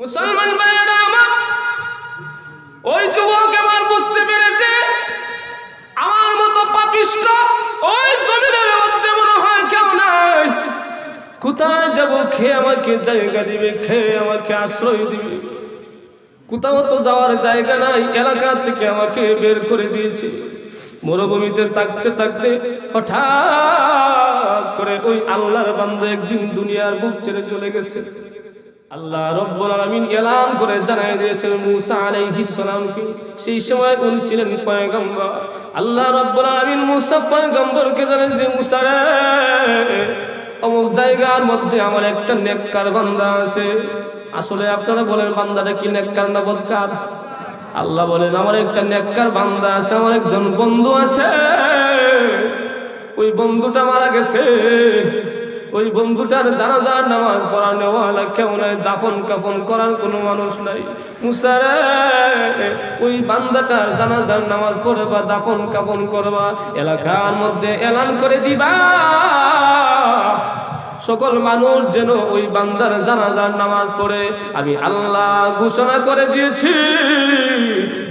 মুসলমান ভাইয়েরা আমার, ওই যুবক আমার বুঝতে পেরেছে, আমার মতো পাপিষ্ট ওই জমিনের মধ্যে মনে হয় কেউ নাই। কোথায় যাব, খেয়ে আমাকে জায়গা দিবে, খেয়ে আমাকে আশ্রয় দিবে। কোথাও তো যাওয়ার জায়গা নাই, এলাকা থেকে আমাকে বের করে দিয়েছে। মরুভূমিতে থাকতে থাকতে হঠাৎ করে ওই আল্লাহর বান্দা একদিন দুনিয়ার বুক ছেড়ে চলে গেছে। আল্লাহ রব্বুল আলামিন এলান করে জানাই দিয়েছেন মুসা আলাইহিস সালামকে। সেই সময় উনি ছিলেন পয়গম্বর। আল্লাহ রব্বুল আলামিন মুসা পয়গম্বরকে জানেন যে, মুসা অমুক জায়গার মধ্যে আমার একটা নেককার বান্দা আছে। আসলে আপনারা বলেন, বান্দাটা কি নেককার না বদকার? আল্লাহ বলেন, আমার একটা নেককার বান্দা আছে, আমার একজন বন্ধু আছে। ওই বন্ধুটা মারা গেছে। ওই বন্ধুটার জানাজার নামাজ পড়া নেওয়ালা কেউ নাই, দাফন কাফন করার কোনো মানুষ নাই। ওই বান্দাটার জানাজার নামাজ পড়ে বা দাফন কাফন করবা, এলাকার মধ্যে এলান করে দিবা। সকল মানুষ যেন ওই বান্দার জানাজার নামাজ পড়ে। আমি আল্লাহ ঘোষণা করে দিয়েছি।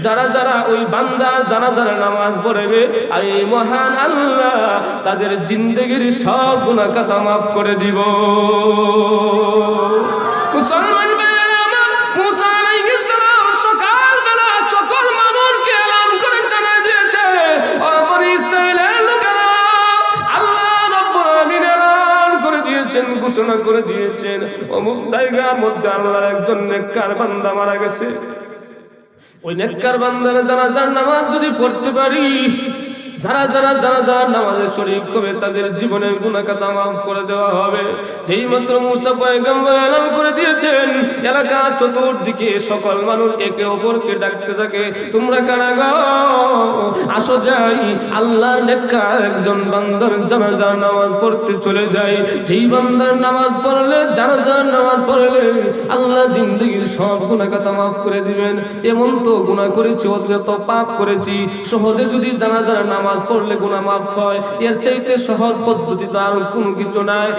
যারা যারা ওই বান্দার জানাজার নামাজ পড়বে আমি মহান আল্লাহ তাদের জিন্দগির সব গুণাকাতা মাফ করে দিব। আল্লাহ ঘোষণা করে দিয়েছেন। অমুক জায়গার মধ্যে আল্লাহর একজন নেককার বান্দা মারা গেছে। ওই নেককার যারা জানাজার নামাজ যদি পড়তে পারি যারা যারা যারা জানাজার নামাজে শরীফ হবে, তাদের জীবনের গুণাকাতা মাফ করে দেওয়া হবে। যেই মাত্র মুসা পয়গম্বর এলাম করে দিয়েছেন, এলাকা চতুর্দিকে সকল মানুষ একে অপরকে ডাকতে থাকে। তোমরা কারা গো? আসো যাই, আল্লাহর নেককার একজন বান্দার জানাজার নামাজ পড়তে চলে যাই। যেই বান্দার নামাজ পড়লে, জানাজার নামাজ পড়লে আল্লাহ জিন্দগির সব গুণাকাতা মাফ করে দিবেন। এমন তো গুণা করেছি অত পাপ করেছি। সহজে যদি জানাজার নামাজ পড়লে গুণা মাফ হয়। এর চাইতে সহজ পদ্ধতি তার কোনো কিছু নাই।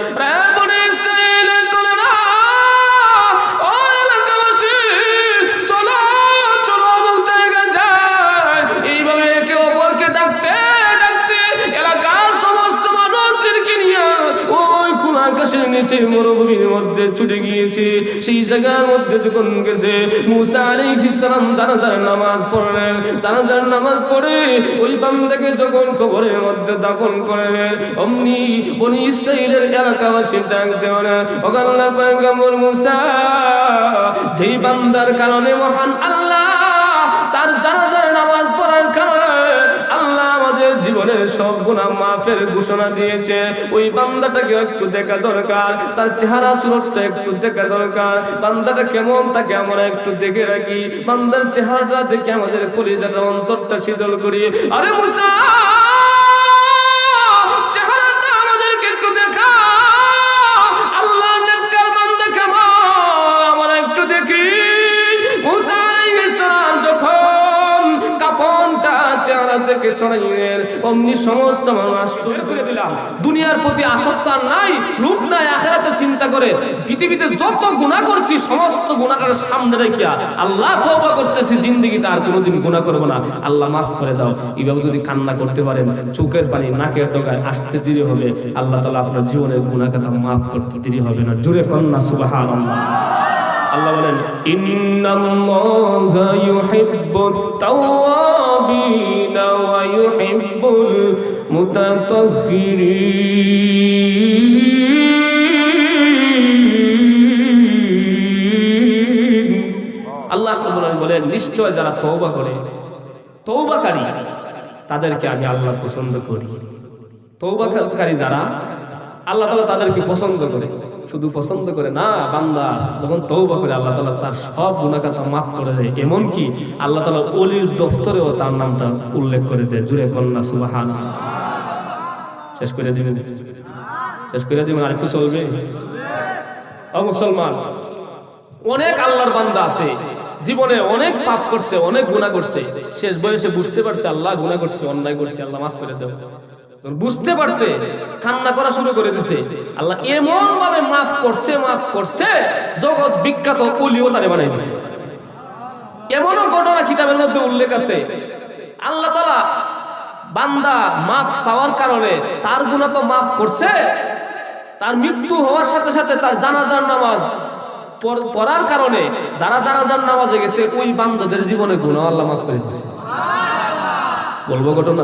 মধ্যে ছুটে গিয়েছে, সেই জায়গার মধ্যে যখন গেছে, মুসা আলাইহিস সালাম জানাজার নামাজ পড়লেন। জানাজার নামাজ পড়ে ওই বান্দাকে যখন কবরের মধ্যে দাফন করেন অমনি বনি ইসরাইলের এলাকাবাসী ডাক দেওয়ান ওগাল্লার পয়গম্বর মুসা, যেই বান্দার কারণে মহান আল্লাহ জীবনের সব গুণা মাফের ঘোষণা দিয়েছে। ওই বান্দাটাকে একটু দেখা দরকার, তার চেহারা সুরতটা একটু দেখা দরকার। বান্দাটা কেমন তাকে আমরা একটু দেখে রাখি। বান্দার চেহারাটা দেখে আমাদের কলিজাটা, অন্তরটা শীতল করি। আরে মুসা থেকে সরাইলেন অমনি সমস্ত মানুষ আশ্চর্য করে দিলাম দুনিয়ার প্রতি আসক্ত আর নাই লোভ নাই, আখেরাতে চিন্তা করে পৃথিবীতে যত গুনাহ করছি, সমস্ত গুনাহটার সামনে রেখে আল্লাহ তওবা করতেছি জিন্দেগিতে আর কোনোদিন গুনাহ করব না। আল্লাহ মাফ করে দাও। এইভাবে যদি কান্না করতে পারেন, চোখের পানি নাকের ডগায় আসতে দেরি হবে। আল্লাহ তাআলা আপনার জীবনের কথা মাফ করতে দেরি হবে না। জুড়ে কন্যা সুবহানাল্লাহ। আল্লাহ বলেন আল্লাহ বলেন, নিশ্চয় যারা তওবা করে, তওবাকারী, তাদেরকে আমি আল্লাহ পছন্দ করি। তৌবাকারী যারা, আল্লাহ তালা তাদেরকে পছন্দ করে। শুধু পছন্দ করে, না, বান্দা, যখন তৌবা করে আল্লাহ তালা তার সব গুণাকাতা মাফ করে দেয়। এমনকি আল্লাহ তালা অলির দপ্তরেও তার নামটা উল্লেখ করে দেয়, জুড়ে কন্যা সুবাহান শেষ করে দিবেন। শেষ করে দিবেন, আরেকটু চলবে? ও মুসলমান, অনেক আল্লাহর বান্দা আছে, জীবনে অনেক পাপ করছে, অনেক গুণা করছে, শেষ বয়সে বুঝতে পারছে আল্লাহ গুণা করছে, অন্যায় করছে, আল্লাহ মাফ করে দেব বুঝতে পারছে, কান্না করা শুরু করে দিছে। আল্লাহ এমন ভাবে মাফ করছে মাফ করছে, জগৎ বিখ্যাত অলিও তারে বানাই দিছে। এমনও ঘটনা কিতাবের মধ্যে উল্লেখ আছে। আল্লাহ তালা বান্দা মাফ চাওয়ার কারণে তার গুণা তো মাফ করছে, তার মৃত্যু হওয়ার সাথে সাথে তার জানাজার নামাজ পড়ার কারণে যারা জানাজার নামাজে গেছে, ওই বান্দাদের জীবনে গুণা আল্লাহ মাফ করে দিচ্ছে বলব ঘটনা?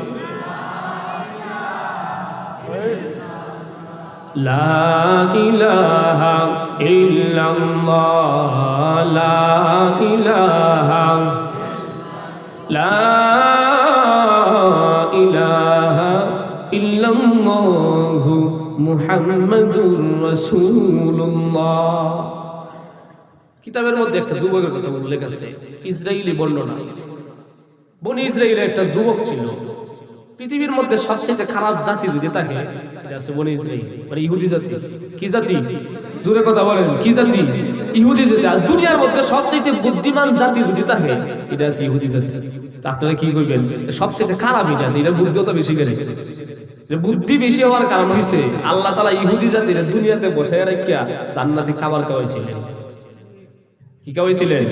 লা ইলাহা ইল্লাল্লাহ, লা ইলাহা লা ইলাহা ইল্লাল্লাহু মুহাম্মাদুর রাসূলুল্লাহ। কিতাবের মধ্যে একটা যুবকের কথা বলে গেছে ইসরায়েলি বর্ণনা। বনি ইসরায়েলের একটা যুবক ছিল। পৃথিবীর মধ্যে সবচেয়ে খারাপ জাতি যদি তাকে এটা আছে বনি ইসরায়েল মানে ইহুদি জাতি। কি জাতি? দূরে কথা বলেন, কি জাতি? ইহুদি জাতি। আর দুনিয়ার মধ্যে সবচেয়ে বুদ্ধিমান জাতি যদি থাকে, এটা আছে ইহুদি জাতি। আপনারা কি করবেন? সবচেয়ে খারাপ জাতি, এটা বুদ্ধিও বেশি করে। বুদ্ধি বেশি হওয়ার কারণ হয়েছে আল্লাহ তালা ইহুদি জাতির দুনিয়াতে বসে রাখিয়া জান্নাতি খাবার খাওয়াইছিলেন। কি খাওয়াইছিলেন?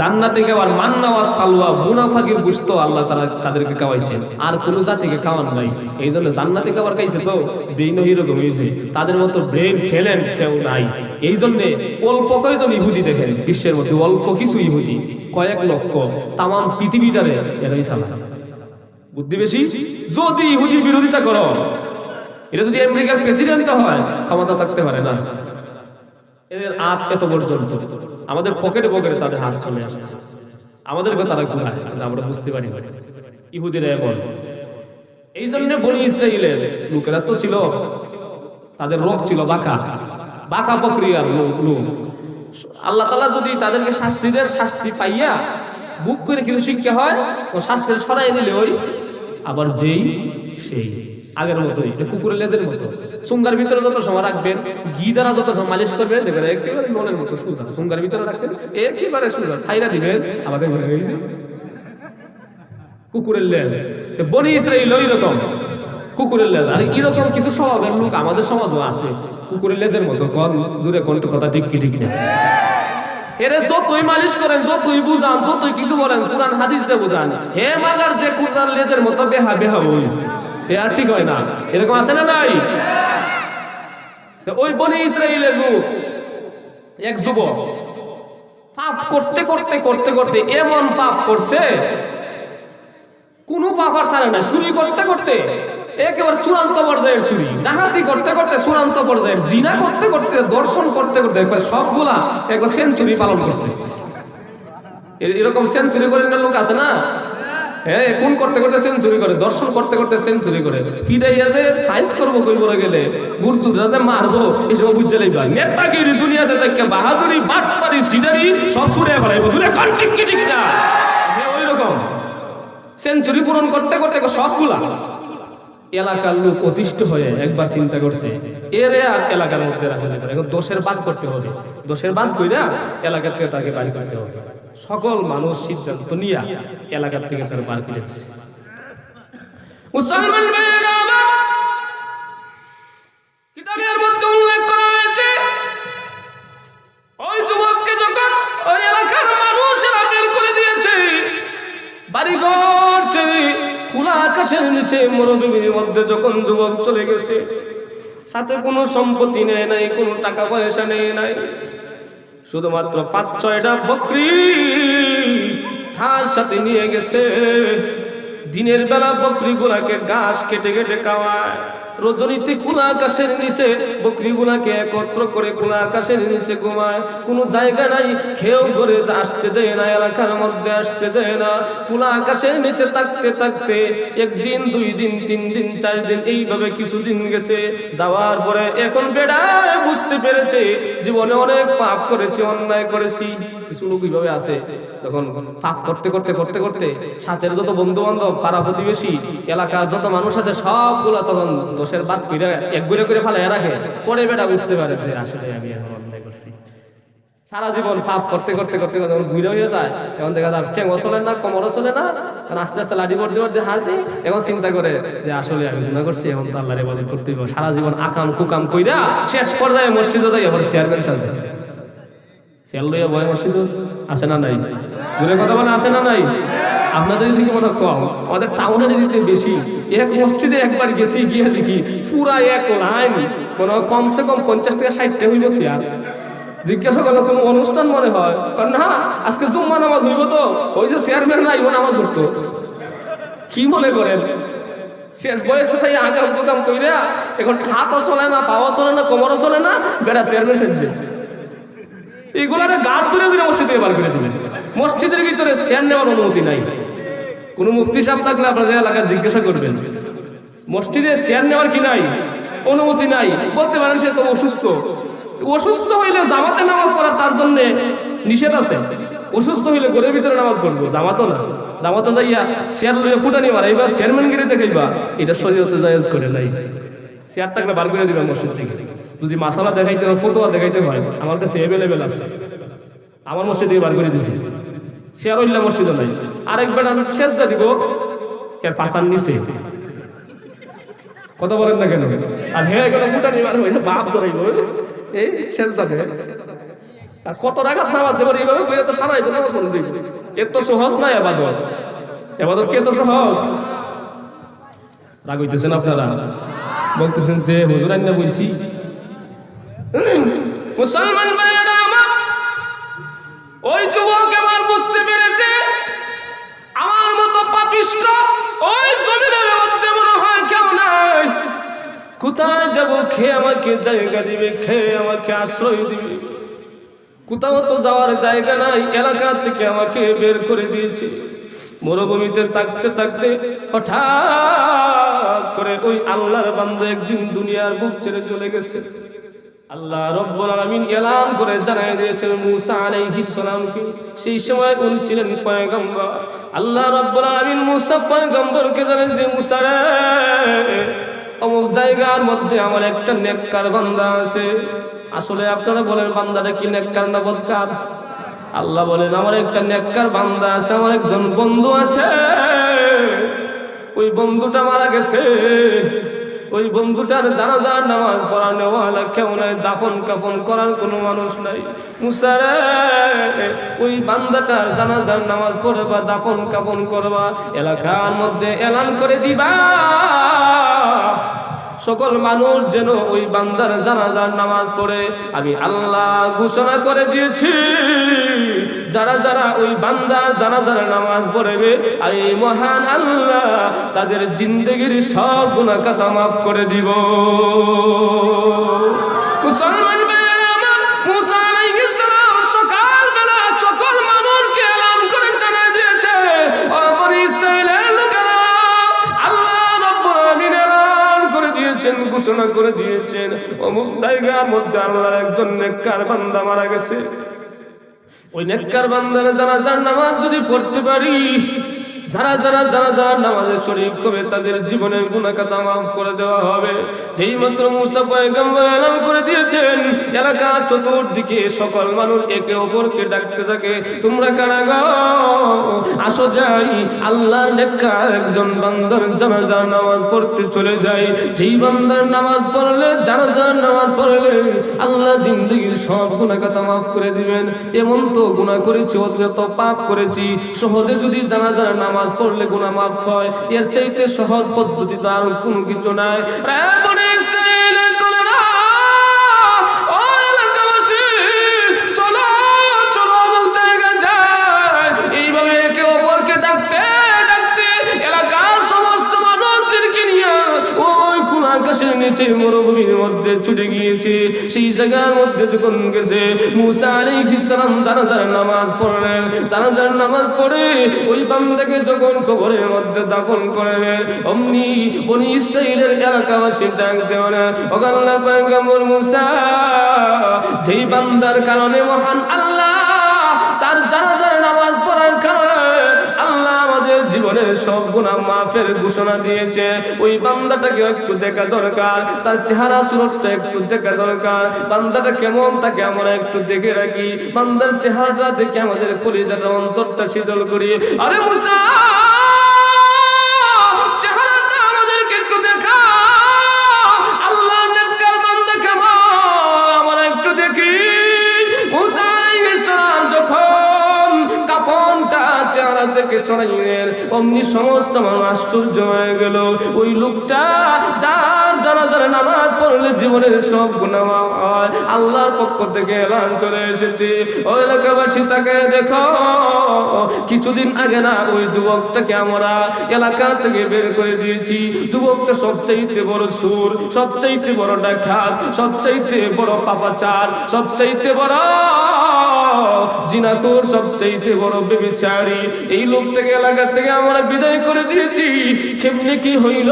জান্নাতে খাওয়ার মান্না ওয়া সালওয়া মুনাফাকির গুস্ত আল্লাহ তারা তাদেরকে খাওয়াইছেন আর কোন জাতিকে খাওয়ান নাই। এই জন্য জান্নাতে খাবার খাইছে তো ব্রেইন এরকম হয়েছে তাদের মতো ব্রেন ট্যালেন্ট কেউ নাই। এই জন্য অল্প কয়জন ইহুদি দেখেন, বিশ্বের মধ্যে অল্প কিছু ইহুদি। কয়েক লক্ষ তাম পৃথিবীটারে এরাই সালা বুদ্ধি বেশি? যদি ইহুদির বিরোধিতা করো, এটা যদি আমেরিকার প্রেসিডেন্ট হয়, ক্ষমতা থাকতে পারে না। এদের হাত এত পর্যন্ত। আমাদের পকেটে পকেটে তাদের হাত চলে আসছে। আমাদেরকে তারা ঘুরায় কিন্তু আমরা বুঝতে পারি না। ইহুদিরা এমন। এই জন্য বনি ইসরায়েলের লোকেরা তো ছিল, তাদের রোগ ছিল বাঁকা। বাঁকা প্রক্রিয়ার লোক আল্লাহ তালা যদি তাদেরকে শাস্তি দেন, শাস্তি পাইয়া বুক করে কিছু শিক্ষা হয় ও শাস্তির সরাই দিলে ওই আবার যেই সেই। আগের মতোই কুকুরের লেজের মতো। সুঙ্গার ভিতরে যত সময় রাখবেন, ঘি দ্বারা যত সময় মালিশ করবেন, দেখবেন একেবারে মনের মতো সুজা সুঙ্গার ভিতরে রাখছেন, একেবারে সুজা ছাইরা দিবেন আমাদের এই যে কুকুরের লেজ। বনি ইসরাইল রকম। কুকুরের লেজ, আর এরকম কিছু স্বভাবের লোক আমাদের সমাজও আছে। কুকুরের লেজের মতো কন দূরে কোনটা কথা ঠিক কি ঠিক না এরে যতই মালিশ করেন, যতই বুঝান, যতই কিছু বলেন, কোরআন, হাদিস দিয়ে বুঝান। হে মাগার যে কুরআন লেজের মতো বেহা বেহা ওই আর ঠিক হয় না। এরকম আছে না নাই? ওই বনি ইসরায়েলের লোক এক যুবক, পাপ করতে করতে করতে করতে এমন পাপ করছে, কোনো পাপ আর ছাড়ে না, চুরি করতে করতে, একেবারে চূড়ান্ত পর্যায়ের চুরি, ডাকাতি করতে করতে চূড়ান্ত পর্যায়ের, জিনা করতে করতে, দর্শন করতে করতে, একবার সবগুলা একবার সেঞ্চুরি পালন করছে। এরকম সেঞ্চুরি করে লোক আছে না? হ্যাঁ কোন করতে করতে সেঞ্চুরি করে? দর্শন করতে করতে সেঞ্চুরি করে। পিড়াইয়া যে সাইজ করব কই বলে গেলে গুরচুরা যে মারবো, এই সময় বুঝতে লাগবে। নেতাগিরি দুনিয়াতে দেখে বাহাদুরি, বাটপারি সিডারি সব ছুড়ে ফেলাইবো। ছুড়ে কন ঠিক ঠিক না? ওই রকম সেঞ্চুরি পূরণ করতে করতে সবগুলা। এলাকার লোক অতিষ্ঠ হয়ে একবার চিন্তা করছে, এরে আর এলাকার মধ্যে রাখা যেত এখন দোষের বাদ করতে হবে। দোষের বাদ কইরা এলাকার থেকে তাকে বাড়ি করতে হবে। সকল মানুষ সিদ্ধান্ত নিয়া এলাকার থেকে তার বার করে দিচ্ছে মুসলমান কিতাবের মধ্যে উল্লেখ করা হয়েছে ওই যুবককে যখন ওই এলাকার মানুষেরা বের করে দিয়েছে বাড়িঘর ছেড়ে খোলা আকাশের নিচে মরুভূমির মধ্যে যখন যুবক চলে গেছে সাথে কোনো সম্পত্তি নেয় নাই কোনো টাকা পয়সা নেয় নাই শুধুমাত্র পাঁচ ছয়টা বকরি তার সাথে নিয়ে গেছে। দিনের বেলা বকরি গুলাকে ঘাস কেটে কেটে খাওয়ায়। রজনীতে খোলা আকাশের নিচে বকরি গুলাকে একত্র করে খোলা আকাশের নিচে ঘুমায়। কোনো জায়গা নাই খেয়েও করে আসতে দেয় না, এলাকার মধ্যে আসতে দেয় না। খোলা আকাশের নিচে থাকতে থাকতে একদিন, দুই দিন, তিন দিন, চার দিন, এইভাবে কিছুদিন গেছে। যাওয়ার পরে এখন বেড়ায় বুঝতে পেরেছে, জীবনে অনেক পাপ করেছি, অন্যায় করেছি। কিছু লোক এইভাবে আছে তখন পাপ করতে করতে করতে করতে সাথের যত বন্ধু বান্ধব পাড়া প্রতিবেশী, এলাকার যত মানুষ আছে, সবগুলো তখন দোষের বাদ করে এক ঘুরে করে ফেলে রাখে। পরে বেটা বুঝতে পারে আসলে আমি এখন সারা জীবন পাপ করতে করতে করতে করতে যখন ঘুরে হয়ে যায় এখন দেখা যায় ঠেঙ্গো চলে না, কোমরও চলে না আস্তে আস্তে লাঠি পড়তে পড়তে হারতে এখন চিন্তা করে যে, আসলে আমি গুণা করছি, এখন তো আল্লাহর ইবাদত করতে সারা জীবন আকাম কুকাম কইরা শেষ পর্যায়ে মসজিদে যাই আবার চেয়ারম্যান সাথে চেয়ার লইয়া বয় মসজিদ আছে না নাই? দূরে কথা বলে আছে না নাই? আপনাদের দিকে মনে কম। আমাদের টাউনের দিকে বেশি। এক মসজিদে একবার গেছি, গিয়ে দেখি পুরা এক লাইন। মনে হয় কমসে কম পঞ্চাশ থেকে ষাটটা হইব চেয়ার জিজ্ঞাসা করল, কোনো অনুষ্ঠান মনে হয়? কারণ না, আজকে জুম্মা নামাজ হইব তো। ওই যে চেয়ারম্যান না ইও নামাজ পড়তো। কি মনে করেন? শেষ বয়সে তাই আগাম প্রোগ্রাম কইরা এখন হাতও চলে না পাওয়া চলে না, কোমরও চলে না, বেড়া চেয়ারম্যান সেজছে। এগুলারে গাঢ় ধরে ধরে মসজিদে বার করে দিলেন। মসজিদের ভিতরে চেয়ার নেওয়ার অনুমতি নাই। কোনো মুফতি সাহেব থাকলে আপনাদের এলাকায় জিজ্ঞাসা করবেন। মসজিদে চেয়ার নেওয়ার কি নাই? অনুমতি নাই। বলতে পারেন সে তো অসুস্থ। অসুস্থ হইলে জামাতে নামাজ পড়া তার জন্য নিষেধ আছে। অসুস্থ হইলে ঘরের ভিতরে নামাজ পড়ব। জামাতও না। জামাতে যাইয়া চেয়ার লইয়া ফুটানি চেয়ারম্যান গিরে দেখাইবা এটা শরীয়তে জায়েজ করে নাই। চেয়ার থাকলে বার করে দিবা মসজিদ থেকে। যদি মাসালা দেখাইতে হয় ফটোয়া দেখাইতে হয়, আমার কাছে অ্যাভেলেবেল আছে। আমার মসজিদ বার করে দিছি। চেয়ার হইলে মসজিদ নাই। আরেকবার আমি শেষ যা দিব, এর পাশার নিচে। কথা বলেন না কেন? আর হ্যাঁ কেন মোটা নিবার হয়ে বাপ ধরাইব। এই শেষ যাবে আর কত রাখাত নামাজ দেবার এইভাবে বইয়ে তো সারাই তো নামাজ পড়ে দিব। এত সহজ না এবাদত এবাদত কি এত সহজ? রাগ হইতেছেন আপনারা? বলতেছেন যে, হুজুর আন্না বলছি মুসলমান ভাইয়েরা আমার, ওই যুবক আমার বুঝতে পেরেছে, আমার মতো পাপিষ্ট ওই জমিনের মধ্যে মনে হয় কেউ নাই। কোথায় যাব? খেয়ে আমাকে জায়গা দিবে, খেয়ে আমাকে আশ্রয় দিবে। কোথাও তো যাওয়ার জায়গা নাই, এলাকা থেকে আমাকে বের করে দিয়েছে। মরুভূমিতে থাকতে থাকতে হঠাৎ করে ওই আল্লাহর বান্দা একদিন দুনিয়ার বুক ছেড়ে চলে গেছে। আল্লাহ রব্বুল আলামিন এলান করে জানাই দিয়েছেন মুসা আলাইহিস সালামকে। সেই সময় উনি ছিলেন পয়গম্বর। আল্লাহ রব্বুল আলামিন মুসা পয়গম্বরকে জানাই যে মুসা রে, অমুক জায়গার মধ্যে আমার একটা নেককার বান্দা আছে। আসলে আপনারা বলেন, বান্দাটা কি নেককার না বদকার? আল্লাহ বলেন, আমার একটা নেককার বান্দা আছে, আমার একজন বন্ধু আছে। ওই বন্ধুটা মারা গেছে। ওই বন্ধুটার জানাজার নামাজ পড়ানোওয়ালা কেউ নাই, দাফন কাফন করার কোনো মানুষ নাই। মুসারে ওই বান্দাটার জানাজার নামাজ পড়বা, দাফন কাফন করবা, এলাকার মধ্যে এলান করে দিবা। সকল মানুষ যেন ওই বান্দার জানাজার নামাজ পড়ে। আমি আল্লাহ ঘোষণা করে দিয়েছি। যারা যারা ওই বান্দার যারা নামাজ পড়বে এই মহান আল্লাহ, তাদের জিন্দগির সব গুণাকাতা মাফ করে দিব। দিয়েছেন, ঘোষণা করে দিয়েছেন। অমুক জায়গার মধ্যে আল্লাহর একজন নেককার বান্দা মারা গেছে। ওই নেককার বান্দার জানাজার নামাজ যদি পড়তে পারি যারা যারা যারা যারা নামাজের শরীফ করবে তাদের জীবনের গুণাকাতা মাফ করে দেওয়া হবে। যেই মাত্র মুসা পয়গম্বর এলান করে দিয়েছেন এলাকা চতুর্দিকে সকল মানুষ একে অপরকে ডাকতে থাকে। তোমরা কারা গো? আসো যাই, আল্লাহর নেককার একজন বান্দার জানাজার নামাজ পড়তে চলে যাই। যেই বান্দার নামাজ পড়লে, জানাজার নামাজ পড়লে আল্লাহ জিন্দগির সব গুণাকাতা মাফ করে দিবেন। এমন তো গুণা করেছি অত পাপ করেছি। সহজে যদি জানাজার নামাজ পড়লে গুণা মাফ হয়। এর চাইতে সহজ পদ্ধতি তার কোনো কিছু নাই। নিচে মরুভূমির মধ্যে ছুটে গিয়েছে। সেই জায়গার মধ্যে যখন গেছে, মুসা আলাইহিস সালাম জানাজার নামাজ পড়লেন। জানাজার নামাজ পড়ে ওই বান্দাকে যখন কবরের মধ্যে দাফন করবেন অমনি বনি ইসরাইলের এলাকাবাসী ডাক দেওয়ার ওগাল্লা পয়গম্বর মুসা, যেই বান্দার কারণে মহান আল্লাহ, তার জানাজার সব গুনাহ মাফের ঘোষণা দিয়েছে। ওই বান্দাটাকে একটু দেখা দরকার, তার চেহারা সুরতটা একটু দেখা দরকার। বান্দাটা কেমন তাকে আমরা একটু দেখে রাখি। বান্দার চেহারাটা দেখে আমাদের কলিজাটা অন্তরটা শীতল করি। আরে মুসা সরাইলেন অমনি সমস্ত মানুষ আশ্চর্য হয়ে গেল। ওই লোকটা যারা নামাজ পড়লে জীবনের সব গুনাহ আল্লাহর পক্ষ থেকে এলান চলে এসেছে। ওই এলাকাবাসী, তাকে দেখো। কিছুদিন আগে না ওই যুবকটাকে আমরা এলাকা থেকে বের করে দিয়েছি। যুবকটা সবচাইতে বড় সুর, সবচাইতে বড় ডাকাত, সবচাইতে বড় পাপাচার, সবচাইতে বড় জিনাকুর সবচাইতে বড় বেবিচারি। এই লোকটাকে এলাকা থেকে আমরা বিদায় করে দিয়েছি। কেমনে কি হইল?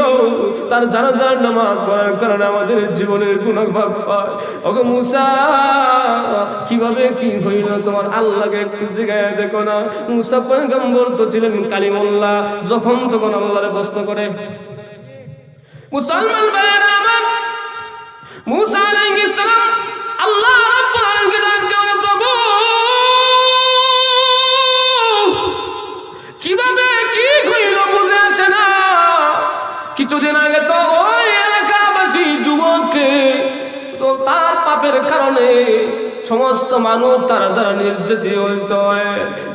তার যারা যারা নামাজ পড়ার কারণে আমাদের জীবনের ভাব হয়। ওগো মুসা, কীভাবে কি হইল? তোমার আল্লাহকে একটু জিগায় দেখো না। মুসা পয়গম্বর ছিলেন কালিমুল্লাহ। যখন তখন আল্লাহরে প্রশ্ন করে, মুসলমান মুসা আল্লাহ কীভাবে কি কিছুদিন আগে তো পাপের কারণে সমস্ত মানুষ তারা দ্বারা নির্যাতিত হয়।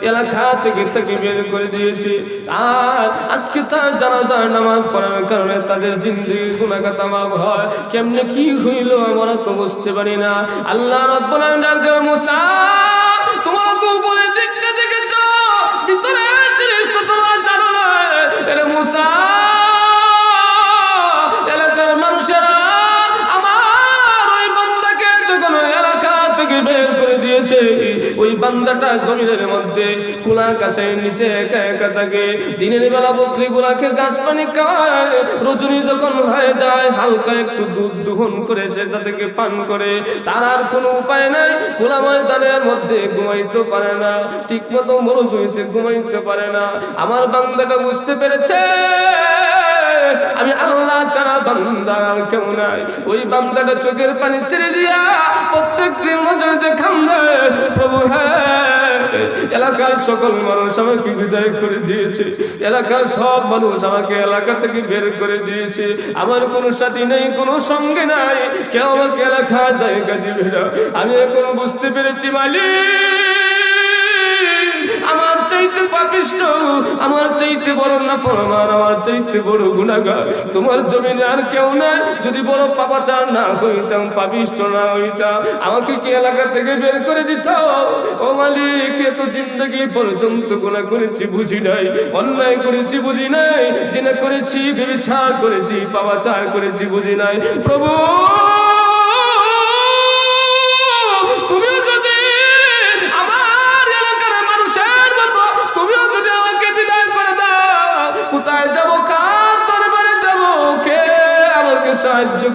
এলাকা থেকে তাকে বের করে দিয়েছে। আর আজকে তার জানাজার নামাজ পড়ার কারণে তাদের জিন্দগি গুণাগাতা মাপ হয়। কেমনে কি হইল আমরা তো বুঝতে পারি না। আল্লাহ রব্বুল আলামিন মুসা! বান্দাটা জমিনের মধ্যে কুলা গাছের নিচে একা একা থাকে। দিনের বেলা বকরি গুলাকে গাছ পানি খাওয়ায় রজনী যখন হয়ে যায়, হালকা একটু দুধ দুহন করে সে তাদেরকে পান করে। তার আর কোনো উপায় নাই, খোলা ময়দানের মধ্যে ঘুমাইতে পারে না। ঠিক মতো মরুভূমিতে ঘুমাইতে পারে না। আমার বান্দাটা বুঝতে পেরেছে? আমি আল্লাহ ছাড়া বান্দার আর কেউ নাই। ওই বান্দাটা চোখের পানি ছেড়ে দিয়া প্রত্যেক দিন মজুরিতে খান্দে, প্রভু হ্যাঁ এলাকার সকল মানুষ আমাকে বিদায় করে দিয়েছে। এলাকার সব মানুষ আমাকে এলাকা থেকে বের করে দিয়েছে। আমার কোনো সাথী নেই, কোনো সঙ্গে নাই। কেউ আমাকে এলাকা জায়গা দিবে না। আমি এখন বুঝতে পেরেছি, মালিক। চাইতে পাপিষ্ট, আমার চাইতে বড় না ফরমান আমার চাইতে বড় গুণাগার। তোমার জমিনে আর কেউ নাই, যদি বড় পাপাচার না হইতাম, পাপিষ্ট না হইতাম, আমাকে কি এলাকা থেকে বের করে দিত? ও মালিক এত জিন্দগি পর্যন্ত গুণা করেছি, বুঝি নাই, অন্যায় করেছি, বুঝি নাই, জিনা করেছি, ব্যবচার করেছি, পাপাচার করেছি, বুঝি নাই। প্রভু!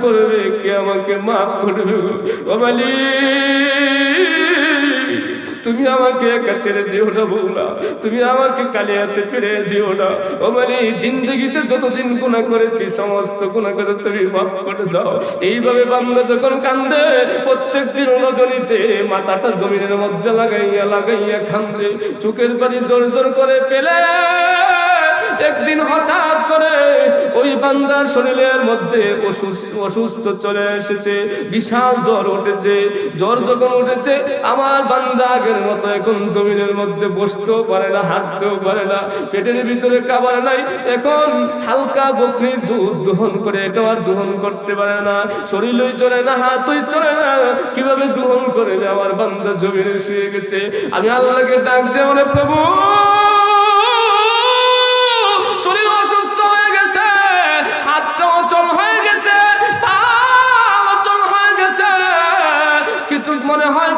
করবে, কে আমাকে মাফ করবে? ও তুমি আমাকে একা ছেড়ে দিও না বৌলা তুমি আমাকে কালিয়াতে ফিরে দিও না। ও মানে জিন্দগিতে যতদিন গুণা করেছি, সমস্ত গুণা করে তুমি মাফ করে দাও। এইভাবে বান্দা যখন কান্দে, প্রত্যেক দিন রজনীতে মাথাটা জমিনের মধ্যে লাগাইয়া লাগাইয়া কান্দে। চোখের পানি জোর জোর করে পেলে একদিন হঠাৎ করে ওই বান্দার শরীরের মধ্যে অসুস্থ চলে এসেছে, বিশাল জ্বর উঠেছে, জ্বর যখন উঠেছে, আমার বান্দা আগের মতো এখন জমিনের মধ্যে বসতেও পারে না, হাঁটতেও পারে না, পেটের ভিতরে খাবার নাই, এখন হালকা বকরির দুধ দহন করে এটাও আর দহন করতে পারে না, শরীরই চলে না, হাতই চলে না, কীভাবে দহন করে আমার বান্দা জমিনে শুয়ে গেছে, আমি আল্লাহকে ডাক দেওয়া প্রভু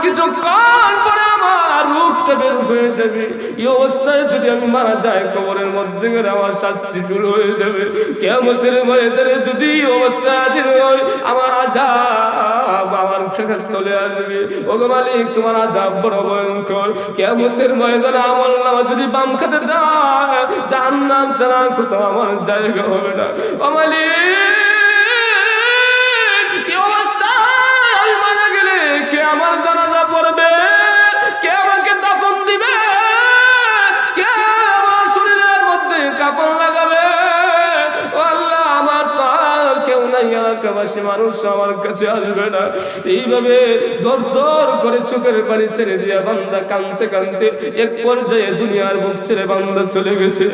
কিছু কান পরে আমার রূপটা বের হয়ে যাবে। এই অবস্থায় যদি আমি মারা যাই, কবরের মধ্যে আমার শাস্তি শুরু হয়ে যাবে। যদি অবস্থায় হাজির আমার আমার কাছে চলে আসবে। তোমার বড় ভয়ঙ্কর। কেমতের ময়দানে নামা যদি বাম খাতে দেয় জাহান্নাম ছাড়া কোথাও আমার জায়গা হবে না। ও মালিক! মানুষ আমার কাছে আসবে না। এইভাবে দর দর করে চোখের পানি ছেড়ে দিয়া বান্দা কানতে কানতে এক পর্যায়ে দুনিয়ার মুখ ছেড়ে বান্দা চলে গেছে।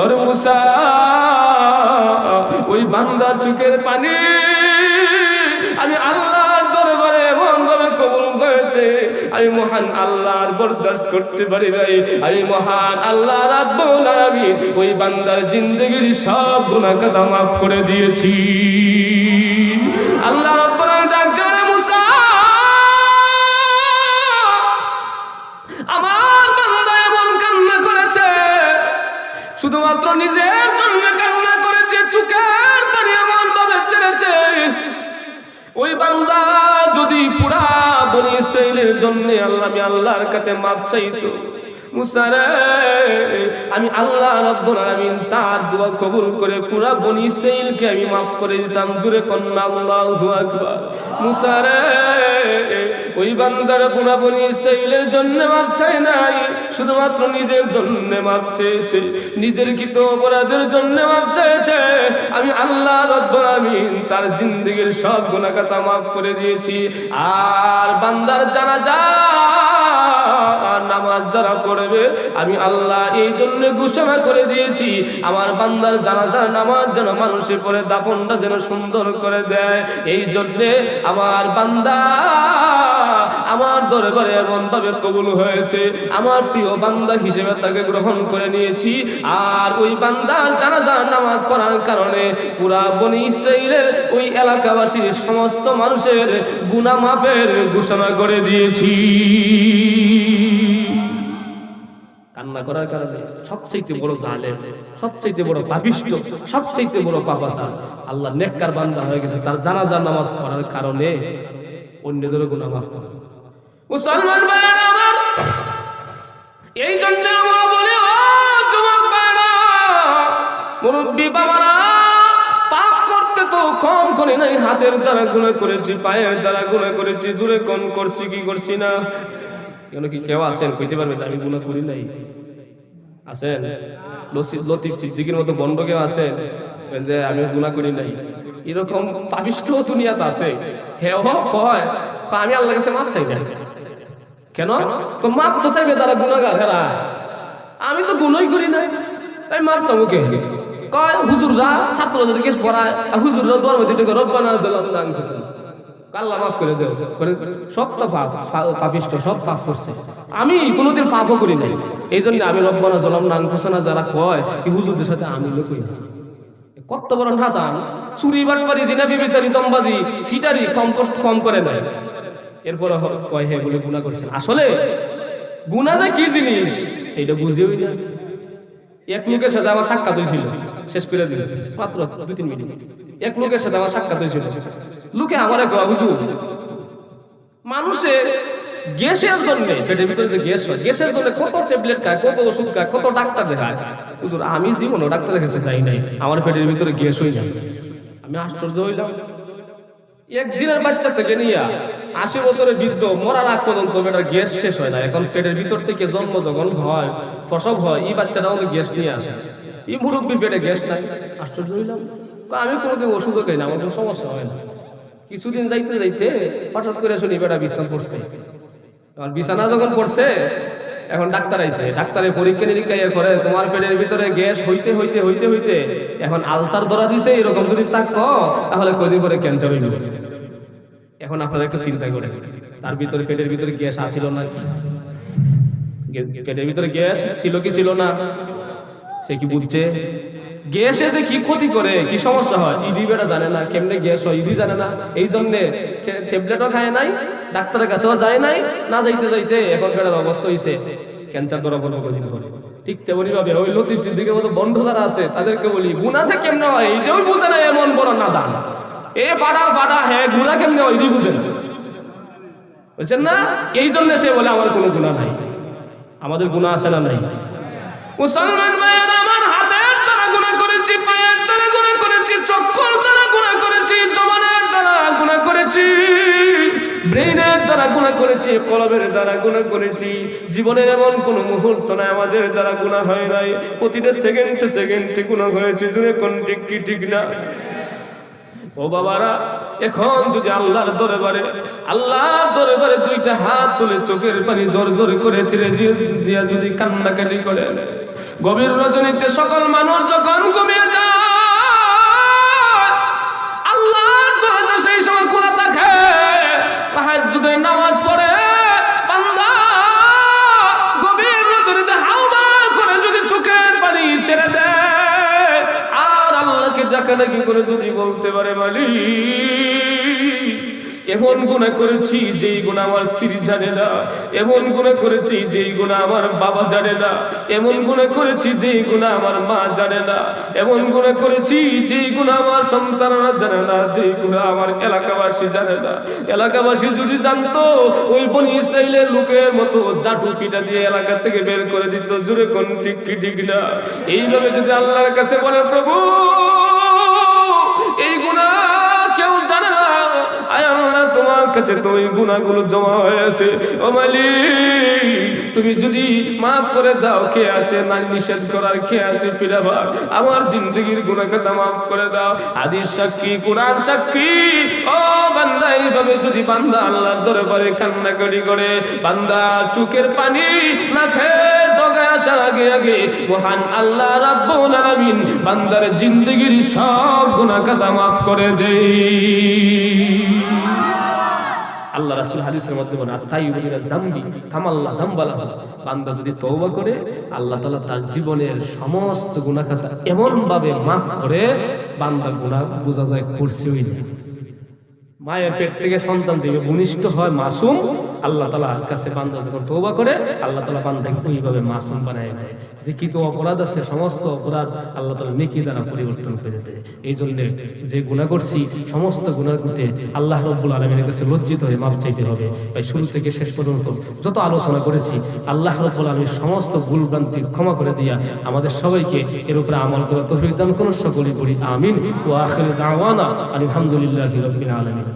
ওর মুসা, ওই বান্দার চোখের পানি আমি আল্লাহর দরবারে এমন ভাবে কবুল হয়েছে। আমি মহান আল্লাহর বরদাস্ত করতে পারি নাই। আমি মহান আল্লাহ রাব্বুল আলামিন ওই বান্দার জিন্দগির সব গুনাহ কথা মাফ করে দিয়েছি। আল্লাহ রাব্বুল আলামিন মুসা! আমার বান্দা এমন কান্না করেছে, শুধুমাত্র নিজের জন্য কান্না করেছে চুকের পানি এমন ভাবে ছেড়েছে। ওই বান্দা যদি পুরা বনি ইসরাইলের জন্য আল্লাহ আমি আল্লাহর কাছে মাপ চাইতো আমি আল্লাহ রব্বুল আলামিন তার দোয়া কবুল করে পুরা বনি ইসরাইলকে আমি মাফ করে দিতাম। জুরে কন্না আল্লাহু আকবার। মুসারে ওই বান্দার পুরা বনি ইসরাইলের জন্য মাপ চাই নাই, শুধুমাত্র নিজের জন্য মাপ চেয়েছে, নিজের কৃত অপরাধের জন্য মাপ চেয়েছে। আমি আল্লাহ রব্বুল আলামিন তার জিন্দগির সব গুনাহগাতা মাফ করে দিয়েছি। আর বান্দার জানাজা নামাজ যারা পড়বে, আমি আল্লাহ এই জন্য ঘোষণা করে দিয়েছি, আমার বান্দার জানাজার নামাজ যেন মানুষে পড়ে দাপনটা যেন সুন্দর করে দেয়, এই জন্যে আমার বান্দা আমার দরবারে এমন ভাবে কবুল হয়েছে, আমার প্রিয় বান্দা হিসেবে তাকে গ্রহণ করে নিয়েছি। আর ওই বান্দার জানাজার নামাজ পড়ার কারণে পুরা বনি ইসরাইলের ওই এলাকাবাসীর সমস্ত মানুষের গুনাহ মাপের ঘোষণা করে দিয়েছি। কান্না করার কারণে সবচাইতে বড় জালেম, সবচাইতে বড় পাপিষ্ট, সবচাইতে বড় পাপাসা আল্লাহ নেককার বান্দা হয়ে গেছে, তার জানাজার নামাজ পড়ার কারণে অন্যদেরও গুনাহ মাফ করে। মুসলমান ভাইয়েরা আমার, এই জন্য আমরা বলি, ও যুবক ভাইয়েরা মুরব্বী বাবারা, পাপ করতে তো কম করি নাই, হাতের দ্বারা গুণা করেছি, পায়ের দ্বারা গুণা করেছি দূরে কম করছি, কি করছি না? কেন কি কেউ আছেন কইতে পারবে আমি গুণা করি নাই? আছেন লতিফ সিদ্দিকের মতো বন্ড কেউ আছেন যে আমি গুণা করি নাই। এরকম পাবিষ্ট দুনিয়াতে আছে। কয় কয়, আমি আল্লাহ কাছে মাছ চাই না। কেন? মাপ তো চাইবে তারা গুণাগার, হেরা। আমি তো গুণই করি নাই তাই মাপ চাবো কে? কয়, হুজুররা ছাত্র যদি কেস পড়ায় হুজুররা দোয়ার মধ্যে ঢুকে, রব্বানা কিছু আল্লাহ মাফ করে দেও। করে সব তো পাপ পাপিষ্ট, সব পাপ করছে। আমি কোনোদিন পাপও করি নাই। এই জন্য আমি রব্বানা জলাম নাং ঘোষণা যারা কয়, এই হুজুরদের সাথে আমি কই না। কত বড় নাদান। চুরি, বাটপারি জিনাবি বিচারি জম্বাজি, সিটারি কম কর- কম করে নাই। এরপরে কয় হে বলে গুণা করছেন? আসলে গুণা যে কি জিনিস? এইটা বুঝিও না। এক লোকের সাথে আমার সাক্ষাৎ হয়েছিল শেষ করে দিল। মাত্র দুই তিন মিনিট। এক লোকের সাথে আমার সাক্ষাৎ হয়েছিল লোকে আমার এক হুজুর, মানুষে গ্যাসের জন্য পেটের ভিতরে যে গ্যাস হয়, গ্যাসের জন্য কত ট্যাবলেট খায়, কত ওষুধ খায়, কত ডাক্তার দেখায়। হুজুর, আমি জীবনও ডাক্তার দেখেছি তাই নাই। আমার পেটের ভিতরে গ্যাস হয়ে যায় আমি আশ্চর্য হইলাম। একদিনের বাচ্চা থেকে নিয়ে আশি বছরের বৃদ্ধ মরার আগ পর্যন্ত বেটার গ্যাস শেষ হয় না। এখন পেটের ভিতর থেকে জন্ম যখন হয়, প্রসব হয়, এই বাচ্চাটা আমাদের গ্যাস নিয়ে আসে। এই মুরব্বীর পেটে গ্যাস নাই। আশ্চর্য হইলাম। আমি কোনোদিন ওষুধও খাই না, আমার সমস্যা হয় না। কিছুদিন যাইতে যাইতে হঠাৎ করে শুনি বেটা বিছনা পড়ছে। আর বিছানা যখন পড়ছে, এখন ডাক্তার আইছে। ডাক্তারে পরীক্ষা নিরীক্ষা ইয়ে করে, তোমার পেটের ভিতরে গ্যাস হইতে হইতে হইতে হইতে এখন আলসার ধরা দিছে, এরকম যদি তাক তাহলে কদিন পরে ক্যান্সার হয়ে যাবে এখন আপনারা একটু চিন্তা করেন, তার ভিতরে পেটের ভিতরে গ্যাস আসিল না পেটের ভিতরে গ্যাস ছিল কি ছিল না? সে কি বুঝছে? গ্যাসে যে কি ক্ষতি করে, কি সমস্যা হয়? ইডি বেটা জানে না, কেমনে গ্যাস হয়? ইডি জানে না। এই জন্যে ট্যাবলেটও খায় নাই, ডাক্তারের কাছেও যায় নাই, না যাইতে যাইতে এখন বেটার অবস্থা হইছে। ক্যান্সার ধরা পড়ল কদিন পরে। ঠিক তেমনি ভাবে ওই লতিফ সিদ্দিকের মতো বন্ধ যারা আছে, তাদেরকে বলি গুণ আছে কেমনে হয়, এইটাও বুঝে না এমন বড় না দান এ পাড়ার পাড়া হ্যাঁ গুণা কেমনে এটাই বুঝেন? বুঝছেন না? এই জন্য সে বলে, আমার কোনো গুণা নাই। আমাদের গুণা আছে না নাই? মুসলমান ভাইয়ের, আমার হাতের দ্বারা গুণা করেছি, পায়ের দ্বারা গুণা করেছি চক্কর দ্বারা গুণা করেছি জমানের দ্বারা গুণা করেছি ব্রেনের দ্বারা গুণা করেছি, কলবের দ্বারা গুণা করেছি। জীবনের এমন কোন মুহূর্ত নাই, আমাদের দ্বারা গুণা হয় নাই। প্রতিটা সেকেন্ডে সেকেন্ডে গুণা হয়েছে, জুড়ে কোন ঠিক কি ঠিক না? ও বাবারা, এখন যদি আল্লাহর দরবারে আল্লাহর দরবারে দুইটা হাত তুলে চোখের পানি জোর জোর করে ছেড়ে দিয়া যদি কান্নাকাটি করে, গভীর রজনীতে সকল মানুষ যখন ঘুমিয়ে যায় ডাকাডাকি করে যদি বলতে পারে মালিক এমন গুণা করেছি, যেই গুণা আমার স্ত্রী জানে না। এমন গুণা করেছি, যেই গুণা আমার বাবা জানে না। এমন গুণা করেছি, যেই গুণা আমার মা জানে না। এমন গুণা করেছি, যেই গুণা আমার সন্তানরা জানে না। যেই গুণা আমার এলাকাবাসী জানে না। এলাকাবাসী যদি জানতো, ওই বনি ইসরাইলের লোকের মতো জাটু পিটা দিয়ে এলাকা থেকে বের করে দিত। জুড়ে কোন ঠিক কি ঠিক না? এইভাবে যদি আল্লাহর কাছে বলে, প্রভু কাছে তো ওই গুণাগুলো জমা হয়েছে ও মালিক, তুমি যদি মাফ করে দাও, কে আছে না নিষেধ করার, কে আছে পিরাবার আমার জিন্দগির গুণা কথা মাফ করে দাও। আদির সাক্ষী, কোরআন সাক্ষী। ও বান্দা, এইভাবে যদি বান্দা আল্লাহর দরবারে কান্নাকাটি করে, বান্দা চুকের পানি না খেয়ে আগে আগে, মহান আল্লাহ রাব্বুল আলামিন বান্দার জিন্দগির সব কাদা মাফ করে দেই। আল্লাহ রাসূল হাদিসের মধ্যে বলেন আত্তাইবুলিনা জামবি, কামাল্লা জাম্বালা। বান্দা যদি তওবা করে, আল্লাহ তালা তার জীবনের সমস্ত গুনাহ খাতা এমন ভাবে মাফ করে, বান্দা গুনাহ বোঝা যায় করছেই না। মায়ের পেট থেকে সন্তান থেকে ঘনিষ্ঠ হয়, মাসুম, আল্লাহ তালার কাছে বান্দা যখন তৌবা করে, আল্লাহ তালা বান্দাকে ওইভাবে মাসুম বানায় দেয়। যে কি অপরাধ আছে, সমস্ত অপরাধ আল্লাহ তালা নেকি দ্বারা পরিবর্তন করে দেয়। এই জন্য যে গুণা করছি, সমস্ত গুণার করতে আল্লাহ রব্বুল আলমীর কাছে লজ্জিত হয়ে মাপ চাইতে হবে। তাই শুরু থেকে শেষ পর্যন্ত যত আলোচনা করেছি, আল্লাহ রব্বুল আলমীর সমস্ত ভুলভ্রান্তি ক্ষমা করে দিয়া আমাদের সবাইকে এর উপরে আমল করা তফিক দান কোন সকলই করি আমিন। ও আখির দাওয়ানা আলহামদুলিল্লাহ রবিন আলমিন।